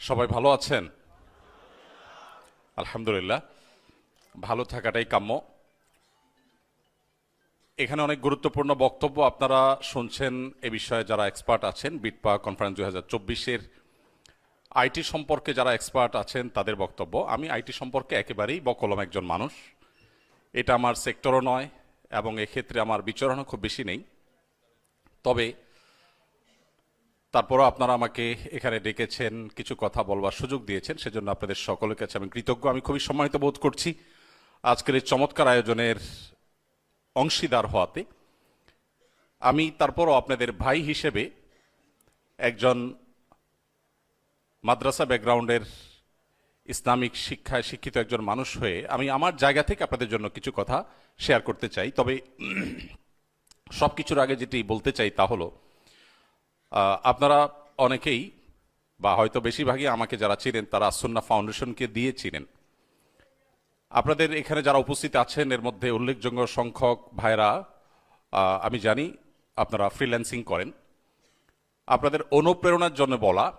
সবাই ভালো আছেন? আলহামদুলিল্লাহ। ভালো থাকাটাই কাম্য। এখানে অনেক গুরুত্বপূর্ণ বক্তব্য আপনারা শুনছেন এ বিষয়ে যারা এক্সপার্ট আছেন বিটপা কনফারেন্স দুই হাজার চব্বিশের আইটি সম্পর্কে যারা এক্সপার্ট আছেন, তাদের বক্তব্য। আমি আইটি সম্পর্কে একেবারেই বকলম একজন মানুষ। এটা আমার সেক্টরও নয় এবং এক্ষেত্রে আমার বিচরণও খুব বেশি নেই। তবে তারপরও আপনারা আমাকে এখানে ডেকেছেন, কিছু কথা বলবার সুযোগ দিয়েছেন, সেজন্য আপনাদের সকলের কাছে আমি কৃতজ্ঞ। আমি খুবই সম্মানিত বোধ করছি আজকের এই চমৎকার আয়োজনের অংশীদার হওয়াতে। আমি তারপরও আপনাদের ভাই হিসেবে একজন মাদ্রাসা ব্যাকগ্রাউন্ডের ইসলামিক শিক্ষায় শিক্ষিত একজন মানুষ হয়ে আমি আমার জায়গা থেকে আপনাদের জন্য কিছু কথা শেয়ার করতে চাই। তবে সব কিছুর আগে যেটি বলতে চাই তা হলো আপনারা অনেকেই বা হয়তো বেশিরভাগই আমাকে যারা চিনেন তারা আসন্না ফাউন্ডেশনকে দিয়ে চিনেন। আপনাদের এখানে যারা উপস্থিত আছেন এর মধ্যে উল্লেখযোগ্য সংখ্যক ভাইরা আহ, আমি জানি আপনারা ফ্রিল্যান্সিং করেন। আপনাদের অনুপ্রেরণার জন্য বলা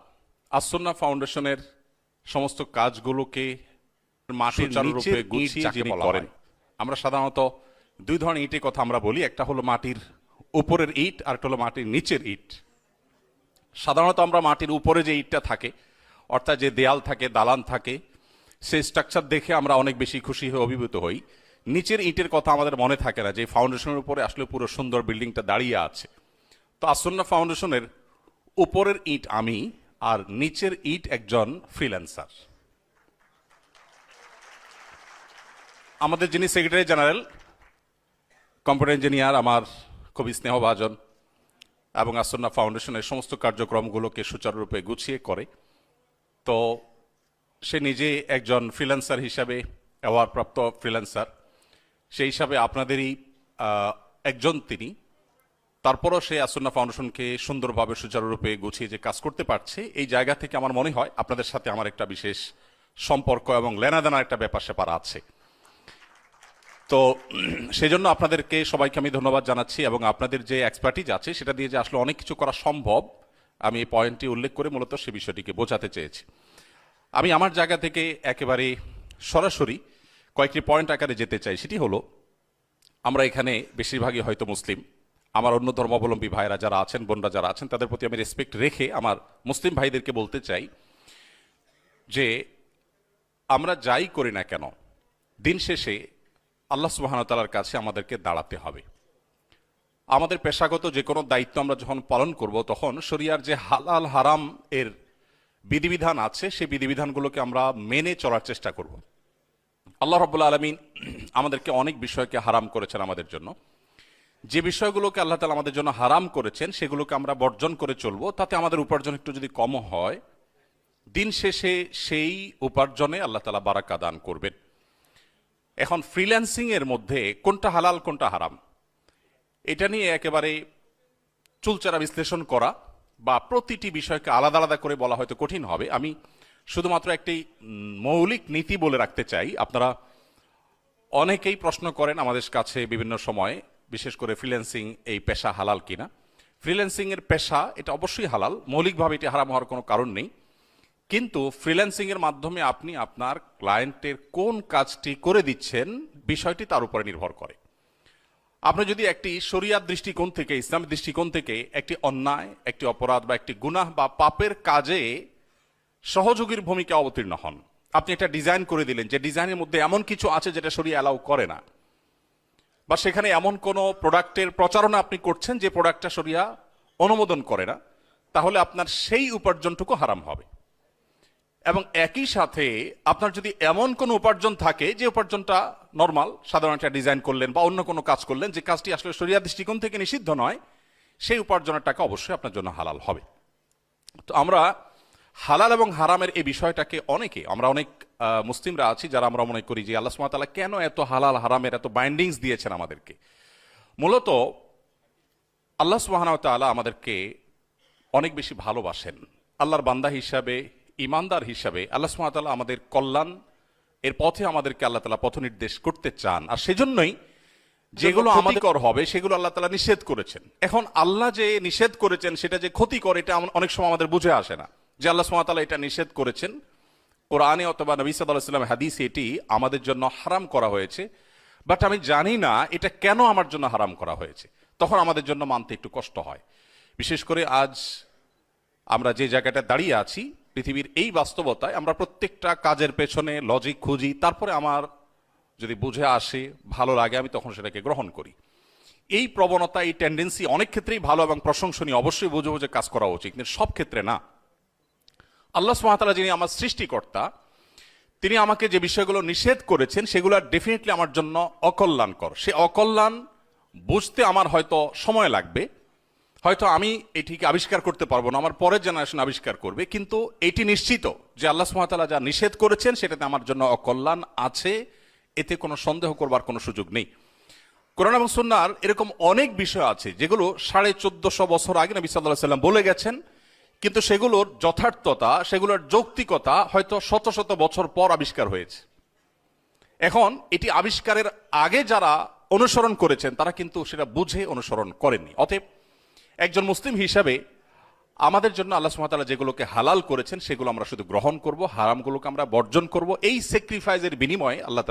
আসন্না ফাউন্ডেশনের সমস্ত কাজগুলোকে মাটির গুছিয়ে যে করেন। আমরা সাধারণত দুই ধরনের ইটের কথা আমরা বলি একটা হলো মাটির উপরের ইট আর একটা হলো মাটির নিচের ইট। সাধারণত আমরা মাটির উপরে যে ইটটা থাকে, অর্থাৎ যে দেয়াল থাকে, দালান থাকে সেই স্ট্রাকচার দেখে আমরা অনেক বেশি খুশি হয়ে অভিভূত হই। নিচের ইটের কথা আমাদের মনে থাকে না, যে ফাউন্ডেশনের উপরে আসলে পুরো সুন্দর বিল্ডিংটা দাঁড়িয়ে আছে। তো আসন্না ফাউন্ডেশনের উপরের ইট আমি আর নিচের ইট একজন ফ্রিল্যান্সার আমাদের যিনি সেক্রেটারি জেনারেল কম্পিউটার ইঞ্জিনিয়ার আমার খুবই স্নেহভাজন এবং আসন্না ফাউন্ডেশনের সমস্ত কার্যক্রমগুলোকে সুচারুরূপে গুছিয়ে করে। তো সে নিজে একজন ফ্রিল্যান্সার হিসাবে অ্যাওয়ার্ডপ্রাপ্ত ফ্রিল্যান্সার। সেই হিসাবে আপনাদেরই একজন তিনি। তারপরও সে আসন্না ফাউন্ডেশনকে সুন্দরভাবে, সুচারুরূপে গুছিয়ে যে কাজ করতে পারছে, এই জায়গা থেকে আমার মনে হয় আপনাদের সাথে আমার একটা বিশেষ সম্পর্ক এবং লেনাদেনার একটা ব্যাপার স্যাপার আছে। তো সেই জন্য আপনাদেরকে সবাইকে আমি ধন্যবাদ জানাচ্ছি এবং আপনাদের যে এক্সপার্টিজ আছে, সেটা দিয়ে যে আসলে অনেক কিছু করা সম্ভব, আমি এই পয়েন্টটি উল্লেখ করে মূলত সে বিষয়টিকে বোঝাতে চেয়েছি। আমি আমার জায়গা থেকে একেবারে সরাসরি কয়েকটি পয়েন্ট আকারে যেতে চাই। সেটি হলো, আমরা এখানে বেশিরভাগই হয়তো মুসলিম। আমার অন্য ধর্মাবলম্বী ভাইরা যারা আছেন, বোনরা যারা আছেন, তাদের প্রতি আমি রেসপেক্ট রেখে আমার মুসলিম ভাইদেরকে বলতে চাই যে, আমরা যাই করি না কেন, দিন শেষে আল্লাহ সুবাহতালার কাছে আমাদেরকে দাঁড়াতে হবে। আমাদের পেশাগত যে কোনো দায়িত্ব আমরা যখন পালন করব, তখন শরিয়ার যে হালাল হারাম এর বিধিবিধান আছে, সেই বিধিবিধানগুলোকে আমরা মেনে চলার চেষ্টা করব। আল্লাহ রব্বুল্লা আলমিন আমাদেরকে অনেক বিষয়কে হারাম করেছেন আমাদের জন্য। যে বিষয়গুলোকে আল্লাহ তালা আমাদের জন্য হারাম করেছেন, সেগুলোকে আমরা বর্জন করে চলবো। তাতে আমাদের উপার্জন একটু যদি কম হয়, দিন শেষে সেই উপার্জনে আল্লাহ তালা বারাকা দান করবেন। এখন ফ্রিল্যান্সিং এর মধ্যে কোনটা হালাল, কোনটা হারাম? এটা নিয়ে একেবারে চুলচারা বিশ্লেষণ করা বা প্রতিটি বিষয়কে আলাদা আলাদা করে বলা হয়তো কঠিন হবে। আমি শুধুমাত্র একটি মৌলিক নীতি বলে রাখতে চাই। আপনারা অনেকেই প্রশ্ন করেন আমাদের কাছে বিভিন্ন সময়ে, বিশেষ করে ফ্রিল্যান্সিং এই পেশা হালাল কিনা। ফ্রিল্যান্সিং এর পেশা এটা অবশ্যই হালাল। মৌলিকভাবে এটি হারাম হওয়ার কোনো কারণ নেই। কিন্তু ফ্রিল্যান্সিং এর মাধ্যমে আপনি আপনার ক্লায়েন্টের কোন কাজটি করে দিচ্ছেন, বিষয়টি তার উপরে নির্ভর করে। আপনি যদি একটি শরিয়ার দৃষ্টিকোণ থেকে ইসলামের দৃষ্টিকোণ থেকে একটি অন্যায়, একটি অপরাধ বা একটি গুনাহ বা পাপের কাজে সহযোগীর ভূমিকা অবতীর্ণ হন, আপনি একটা ডিজাইন করে দিলেন, যে ডিজাইনের মধ্যে এমন কিছু আছে যেটা শরিয়া অ্যালাউ করে না, বা সেখানে এমন কোনো প্রোডাক্টের প্রচারণা আপনি করছেন যে প্রোডাক্টটা শরিয়া অনুমোদন করে না, তাহলে আপনার সেই উপার্জনটুকু হারাম হবে। এবং একই সাথে আপনার যদি এমন কোনো উপার্জন থাকে, যে উপার্জনটা নর্মাল সাধারণ একটা ডিজাইন করলেন বা অন্য কোনো কাজ করলেন, যে কাজটি আসলে শরিয়া দৃষ্টিকোণ থেকে নিষিদ্ধ নয়, সেই উপার্জনের টাকা অবশ্যই আপনার জন্য হালাল হবে। তো আমরা হালাল এবং হারামের এই বিষয়টাকে অনেকে, আমরা অনেক মুসলিমরা আছি যারা আমরা মনে করি যে আল্লাহ সুমাতালা কেন এত হালাল, হারামের এত বাইন্ডিংস দিয়েছেন আমাদেরকে? মূলত আল্লাহ সুবাহতালা আমাদেরকে অনেক বেশি ভালোবাসেন। আল্লাহর বান্দা হিসাবে ইমানদার হিসাবে আল্লাহ সুমাতালা আমাদের কল্যাণ এর পথে আমাদেরকে আল্লাহ তালা পথ নির্দেশ করতে চান। আর সেজন্যই যেগুলো আমাদের হবে সেগুলো আল্লাহ তালা নিষেধ করেছেন। এখন আল্লাহ যে নিষেধ করেছেন সেটা যে ক্ষতিকর এটা অনেক সময় আমাদের বুঝে আসে না। যে আল্লাহ সুমাতালা এটা নিষেধ করেছেন। কোরআনে অথবা নবী সাল্লাম হাদিস এটি আমাদের জন্য হারাম করা হয়েছে। বাট আমি জানি না এটা কেন আমার জন্য হারাম করা হয়েছে। তখন আমাদের জন্য মানতে একটু কষ্ট হয়। বিশেষ করে আজ আমরা যে জায়গাটা দাঁড়িয়ে আছি পৃথিবীর এই বাস্তবতায় আমরা প্রত্যেকটা কাজের পেছনে লজিক খুঁজি, তারপরে আমার যদি বুঝে আসে, ভালো লাগে, আমি তখন সেটাকে গ্রহণ করি। এই প্রবণতা, এই টেন্ডেন্সি অনেক ক্ষেত্রেই ভালো এবং প্রশংসনীয়, অবশ্যই বুঝে বুঝে কাজ করা উচিত, কিন্তু সব ক্ষেত্রে না। আল্লাহ সুমাতালা যিনি আমার সৃষ্টিকর্তা, তিনি আমাকে যে বিষয়গুলো নিষেধ করেছেন, সেগুলো ডেফিনেটলি আমার জন্য অকল্যাণকর। সে অকল্যাণ বুঝতে আমার হয়তো সময় লাগবে হয়তো আমি এটিকে আবিষ্কার করতে পারব না, আমার পরের জেনারেশন আবিষ্কার করবে, কিন্তু এটি নিশ্চিত যে আল্লাহ সুমাতালা যা নিষেধ করেছেন সেটাতে আমার জন্য অকল্যাণ আছে, এতে কোনো সন্দেহ করবার কোনো সুযোগ নেই। কোরআন এবং সুন্নার এরকম অনেক বিষয় আছে, যেগুলো সাড়ে চোদ্দশো বছর আগে নবী সাল্লাহ সাল্লাম বলে গেছেন, কিন্তু সেগুলোর যথার্থতা, সেগুলোর যৌক্তিকতা হয়তো শত শত বছর পর আবিষ্কার হয়েছে। এখন এটি আবিষ্কারের আগে যারা অনুসরণ করেছেন, তারা কিন্তু সেটা বুঝে অনুসরণ করেনি অতএব একজন মুসলিম হিসাবে আমাদের জন্য আল্লাহ সুমাতালা যেগুলোকে হালাল করেছেন, সেগুলো আমরা শুধু গ্রহণ করব, হারামগুলোকে আমরা বর্জন করব। এই স্যাক্রিফাইসের বিনিময়ে আল্লাহ